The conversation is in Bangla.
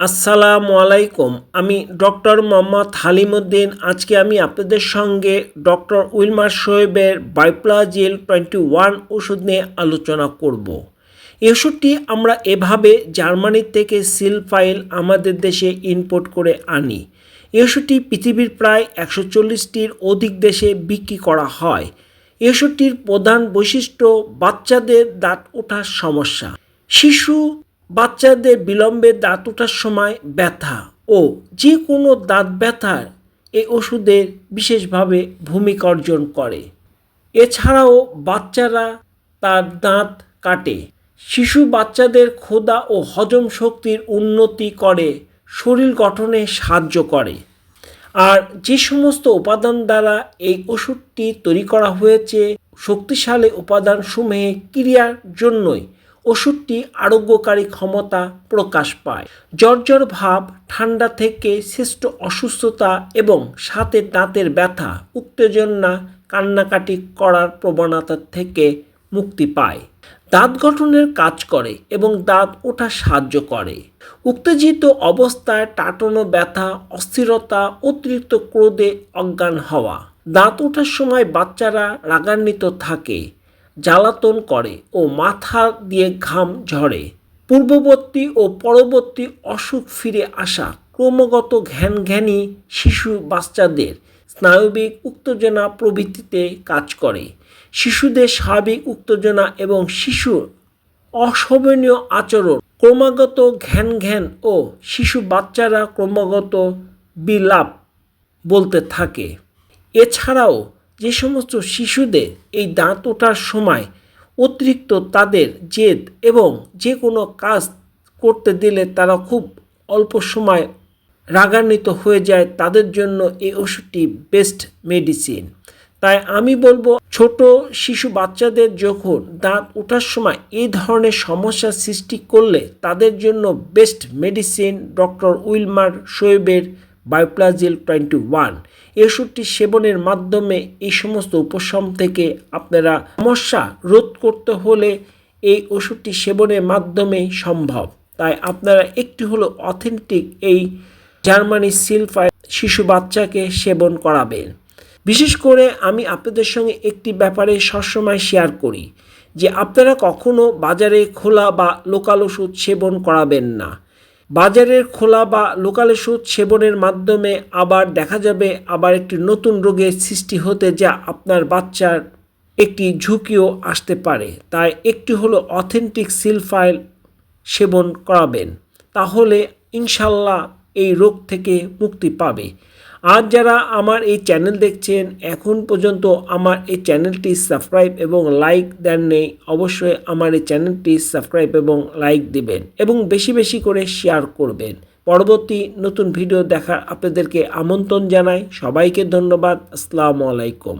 আসসালামু আলাইকুম। আমি ডক্টর মোহাম্মদ হালিমুদ্দিন। আজকে আমি আপনাদের সঙ্গে ডক্টর উইলমার শোয়েবের বাইপ্লাজিল টোয়েন্টি ওয়ান ওষুধ নিয়ে আলোচনা করব। এই ওষুধটি আমরা এভাবে জার্মানি থেকে সিল ফাইল আমাদের দেশে ইম্পোর্ট করে আনি। এই ওষুধটি পৃথিবীর প্রায় একশো চল্লিশটির অধিক দেশে বিক্রি করা হয়। এই ওষুধটির প্রধান বৈশিষ্ট্য বাচ্চাদের দাঁত ওঠার সমস্যা। শিশু বাচ্চাদের বিলম্বে দাঁত ওঠার সময় ব্যথা ও যে কোনো দাঁত ব্যথার এই ওষুধের বিশেষভাবে ভূমিকা অর্জন করে। এছাড়াও বাচ্চারা তার দাঁত কাটে। শিশু বাচ্চাদের ক্ষুধা ও হজম শক্তির উন্নতি করে, শরীর গঠনে সাহায্য করে। আর যে সমস্ত উপাদান দ্বারা এই ওষুধটি তৈরি করা হয়েছে, শক্তিশালী উপাদান সমূহে ক্রিয়ার জন্যই ওষুধটি আরোগ্যকারী ক্ষমতা প্রকাশ পায়। জর্জর ভাব, ঠান্ডা থেকে শ্রেষ্ঠ অসুস্থতা এবং সাথে দাঁতের ব্যথা, উত্তেজনা, কান্নাকাটি করার প্রবণতা থেকে মুক্তি পায়। দাঁত গঠনের কাজ করে এবং দাঁত ওঠা সাহায্য করে। উত্তেজিত অবস্থায় টাটানো ব্যথা, অস্থিরতা, অতিরিক্ত ক্রোধে অজ্ঞান হওয়া। দাঁত ওঠার সময় বাচ্চারা রাগান্বিত থাকে। জ্বালাতন করে ও মাথা দিয়ে ঘাম ঝরে। পূর্ববর্তী ও পরবর্তী অসুখ ফিরে আসা ক্রমাগত ঘ্যান ঘ্যানি শিশু বাচ্চাদের স্নায়বিক উত্তেজনা প্রভৃতিতে কাজ করে। শিশুদের স্বাভাবিক উত্তেজনা এবং শিশু অশোভনীয় আচরণ ক্রমাগত ঘ্যান ঘ্যান ও শিশু বাচ্চারা ক্রমাগত বিলাপ বলতে থাকে। এছাড়াও যে সমস্ত শিশুদের এই দাঁত ওঠার সময় অতিরিক্ত তাদের জেদ এবং যে কোনো কাজ করতে দিলে তারা খুব অল্প সময় রাগান্বিত হয়ে যায়, তাদের জন্য এই ওষুধটি বেস্ট মেডিসিন। তাই আমি বলব, ছোট শিশু বাচ্চাদের যখন দাঁত ওঠার সময় এই ধরনের সমস্যার সৃষ্টি করলে তাদের জন্য বেস্ট মেডিসিন ডক্টর উইলমার শোয়েবের বায়োপ্লাজিল টোয়েন্টি ওয়ান এই ওষুধটি সেবনের মাধ্যমে এই সমস্ত উপশম থেকে আপনারা সমস্যা রোধ করতে হলে এই ওষুধটি সেবনের মাধ্যমে সম্ভব। তাই আপনারা একটি হলো অথেন্টিক এই জার্মানি সিলফাই শিশু বাচ্চাকে সেবন করাবেন। বিশেষ করে আমি আপনাদের সঙ্গে একটি ব্যাপারে সবসময় শেয়ার করি যে আপনারা কখনো বাজারে খোলা বা লোকাল ওষুধ সেবন করাবেন না। বাজারের খোলা বা লোকাল ওষুধ সেবনের মাধ্যমে আবার দেখা যাবে আবার একটি নতুন রোগের সৃষ্টি হতে যা আপনার বাচ্চার একটি ঝুঁকিও আসতে পারে। তাই একটি হলো অথেন্টিক সিলফাইল সেবন করাবেন, তাহলে ইনশাল্লাহ এই রোগ থেকে মুক্তি পাবে। আর যারা আমার এই চ্যানেল দেখছেন, এখন পর্যন্ত আমার এই চ্যানেলটি সাবস্ক্রাইব এবং লাইক দেন নেই, অবশ্যই আমার এই চ্যানেলটি সাবস্ক্রাইব এবং লাইক দিবেন এবং বেশি বেশি করে শেয়ার করবেন। পরবর্তী নতুন ভিডিও দেখার আপনাদেরকে আমন্ত্রণ জানাই। সবাইকে ধন্যবাদ। আসসালামু আলাইকুম।